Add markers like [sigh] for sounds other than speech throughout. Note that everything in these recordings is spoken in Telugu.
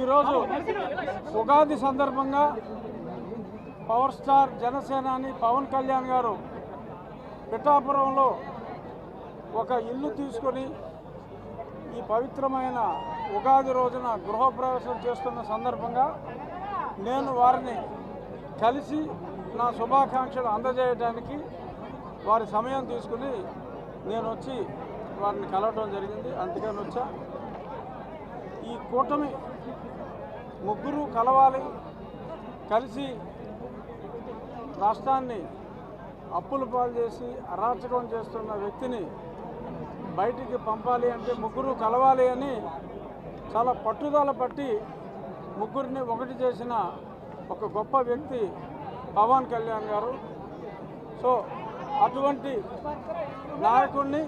ఈరోజు ఉగాది సందర్భంగా పవర్ స్టార్ జనసేనాని పవన్ కళ్యాణ్ గారు పిఠాపురంలో ఒక ఇల్లు తీసుకొని ఈ పవిత్రమైన ఉగాది రోజున గృహప్రవేశం చేస్తున్న సందర్భంగా నేను వారిని కలిసి నా శుభాకాంక్షలు అందజేయడానికి వారి సమయం తీసుకుని నేను వచ్చి వారిని కలవడం జరిగింది. అందుకని వచ్చా ఈ కూటమి ముగ్గురు కలవాలి కలిసి రాష్ట్రాన్ని అప్పులు పాలు చేసి అరాచకం చేస్తున్న వ్యక్తిని బయటికి పంపాలి అంటే ముగ్గురు కలవాలి అని చాలా పట్టుదల పట్టి ముగ్గురిని ఒకటి చేసిన ఒక గొప్ప వ్యక్తి పవన్ కళ్యాణ్ గారు. సో అటువంటి నాయకుడిని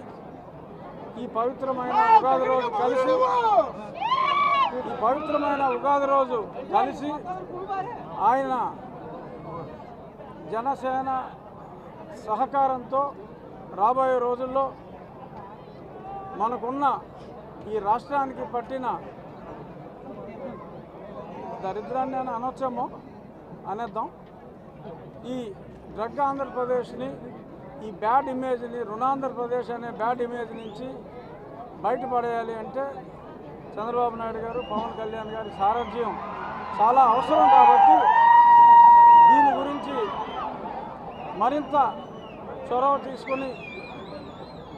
ఈ పవిత్రమైన ఉగాది రోజు కలిసి ఈ పవిత్రమైన ఉగాది రోజు కలిసి ఆయన జనసేన సహకారంతో రాబోయే రోజుల్లో మనకున్న ఈ రాష్ట్రానికి పట్టిన దరిద్రాన్ని అని అనొచ్చేమో అనేద్దాం. ఈ డ్రగ్ ఆంధ్రప్రదేశ్ని ఈ బ్యాడ్ ఇమేజ్ని రుణాంధ్రప్రదేశ్ అనే బ్యాడ్ ఇమేజ్ నుంచి బయటపడేయాలి అంటే చంద్రబాబు నాయుడు గారు పవన్ కళ్యాణ్ గారి సారథ్యం చాలా అవసరం కాబట్టి దీని గురించి మరింత చొరవ తీసుకొని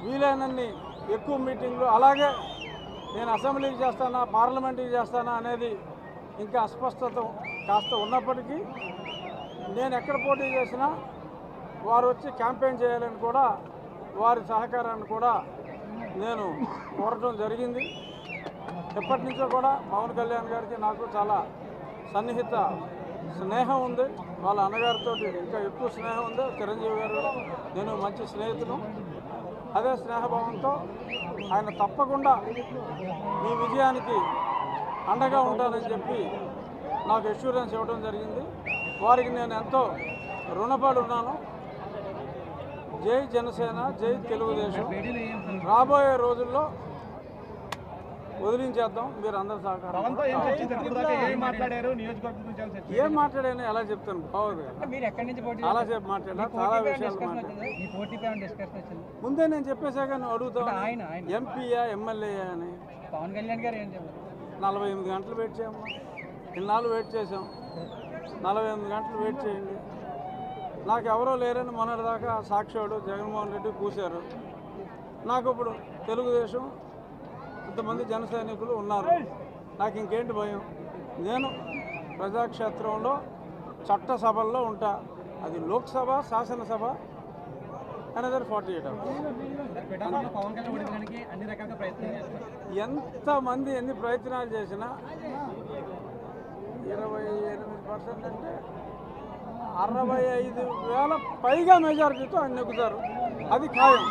వీలైనన్ని ఎక్కువ మీటింగ్లు అలాగే నేను అసెంబ్లీకి చేస్తానా పార్లమెంట్కి చేస్తానా అనేది ఇంకా అస్పష్టత కాస్త ఉన్నప్పటికీ నేను ఎక్కడ పోటీ చేసినా వారు వచ్చి క్యాంపెయిన్ చేయాలని కూడా వారి సహకారాన్ని కూడా నేను కోరటం జరిగింది. ఎప్పటి నుంచో కూడా పవన్ కళ్యాణ్ గారికి నాకు చాలా సన్నిహిత స్నేహం ఉంది. వాళ్ళ అన్నగారితో ఇంకా ఎక్కువ స్నేహం ఉంది. చిరంజీవి గారు నేను మంచి స్నేహితును అదే స్నేహభావంతో ఆయన తప్పకుండా ఈ విజయానికి అండగా ఉంటానని చెప్పి నాకు ఎష్యూరెన్స్ ఇవ్వడం జరిగింది. వారికి నేను ఎంతో రుణపడి ఉన్నాను జై జనసేన జై తెలుగుదేశం. రాబోయే రోజుల్లో వదిలించేద్దాం మీరు అందరు సహకారం ఏం మాట్లాడారు? నియోజకవర్గం గురించి ఏమైనా చర్చించారా? ఏం మాట్లాడాను ఎలా చెప్తాను బాగోదు ఎక్కడి నుంచి పోటీ చాలా సేపు మాట్లాడా చాలా విషయాలు ముందే నేను చెప్పేశాక నువ్వు అడుగుతావు అంటే ఆయన ఆయన. ఎంపీయా ఎమ్మెల్యేయా అని. పవన్ కళ్యాణ్ గారు ఏం చెప్పారు? నలభై ఎనిమిది గంటలు వెయిట్ చేయమ్మా. ఇన్నాళ్ళు వెయిట్ చేసాం నలభై ఎనిమిది గంటలు వెయిట్ చేయండి. నాకు ఎవరో లేరని మొన్నటిదాకా సాక్షాడు జగన్మోహన్ రెడ్డి కూశారు నాకు ఇప్పుడు తెలుగుదేశం ఇంతమంది జన సైనికులు ఉన్నారు. నాకు ఇంకేంటి భయం? నేను ప్రజాక్షేత్రంలో చట్టసభల్లో ఉంటా. అది లోక్సభ శాసనసభ అనదర్ ఫార్టీ ఎయిట్ అవర్స్ ఎంతమంది ఎన్ని ప్రయత్నాలు చేసినా ఇరవై ఎనిమిది పర్సెంట్ అంటే అరవై ఐదు వేల పైగా మెజారిటీతో ఆయన నెగ్గుతారు అది ఖాయం.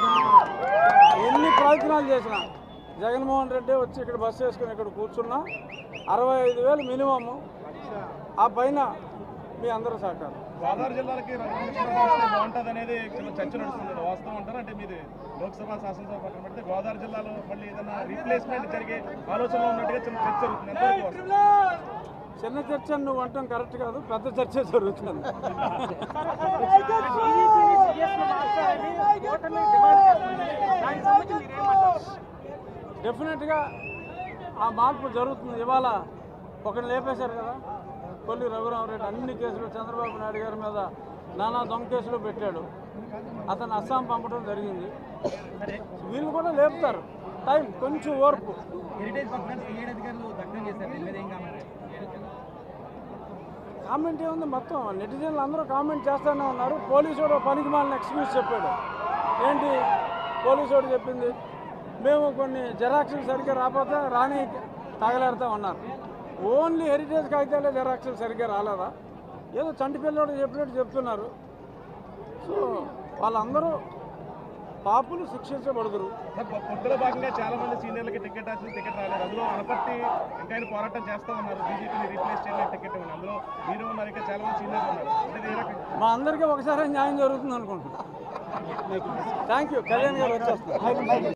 ఎన్ని ప్రయత్నాలు చేసినా జగన్మోహన్ రెడ్డి వచ్చి ఇక్కడ బస్సు వేసుకుని ఇక్కడ కూర్చున్నా అరవై ఐదు వేలు మినిమము. ఆ పైన మీ అందరూ సహకారం. గోదావరి జిల్లాలకి బాగుంటుంది అనేది చిన్న చర్చ నడుస్తుంది? వాస్తవం అంటారు? అంటే మీరు లోక్సభ శాసనసభ పక్కన పెడితే గోదావరి జిల్లాలో మళ్ళీ ఏదైనా రీప్లేస్మెంట్ జరిగే ఆలోచనలో ఉన్నట్టుగా చిన్న చర్చ జరుగుతుంది? చిన్న చర్చ నువ్వు అంటాం కరెక్ట్ కాదు పెద్ద చర్చ జరుగుతుంది. డెఫినెట్గా ఆ మార్పు జరుగుతుంది. ఇవాళ ఒకరిని లేపేశారు కదా కొల్లి రఘురామరెడ్డి అన్ని కేసులు చంద్రబాబు నాయుడు గారి మీద నానా దొంగ కేసులు పెట్టాడు. అతను అస్సాం పంపడం జరిగింది. వీళ్ళు కూడా లేపుతారు. టైం కొంచెం ఓర్పు. కామెంట్? ఏముంది? మొత్తం నెటిజన్లు అందరూ కామెంట్ చేస్తూనే ఉన్నారు. పోలీసుడు పనికి మాలిన ఎక్స్క్యూజ్ చెప్పాడు. ఏంటి? పోలీసుడు చెప్పింది? మేము కొన్ని జెరాక్స్లు సరిగ్గా రాకపోతే రాని తగలేరుతా ఉన్నారు. ఓన్లీ హెరిటేజ్ కాగితాలే జెరాక్స్లు సరిగ్గా రాలేదా? ఏదో చంటి పిల్లోడు చెప్పినట్టు చెప్తున్నారు. సో వాళ్ళందరూ పాపులు శిక్షించబడుదురు. పొత్తులో భాగంగా చాలా మంది సీనియర్లకి టికెట్ వచ్చింది టికెట్ రాలేదు. అందులో అనపర్తి ఇంకా ఆయన పోరాటం చేస్తా ఉన్నారు. బీజేపీని రీప్లేస్ చేయడానికి టికెట్ ఇవ్వండి అందులో మీరు ఉన్నారు ఇంకా చాలా మంది సీనియర్లు ఉన్నారు మా అందరికీ ఒకసారి న్యాయం జరుగుతుంది అనుకుంటున్నాను. [laughs] థ్యాంక్ యూ కళ్యాణ్ గారు వచ్చేస్తారు.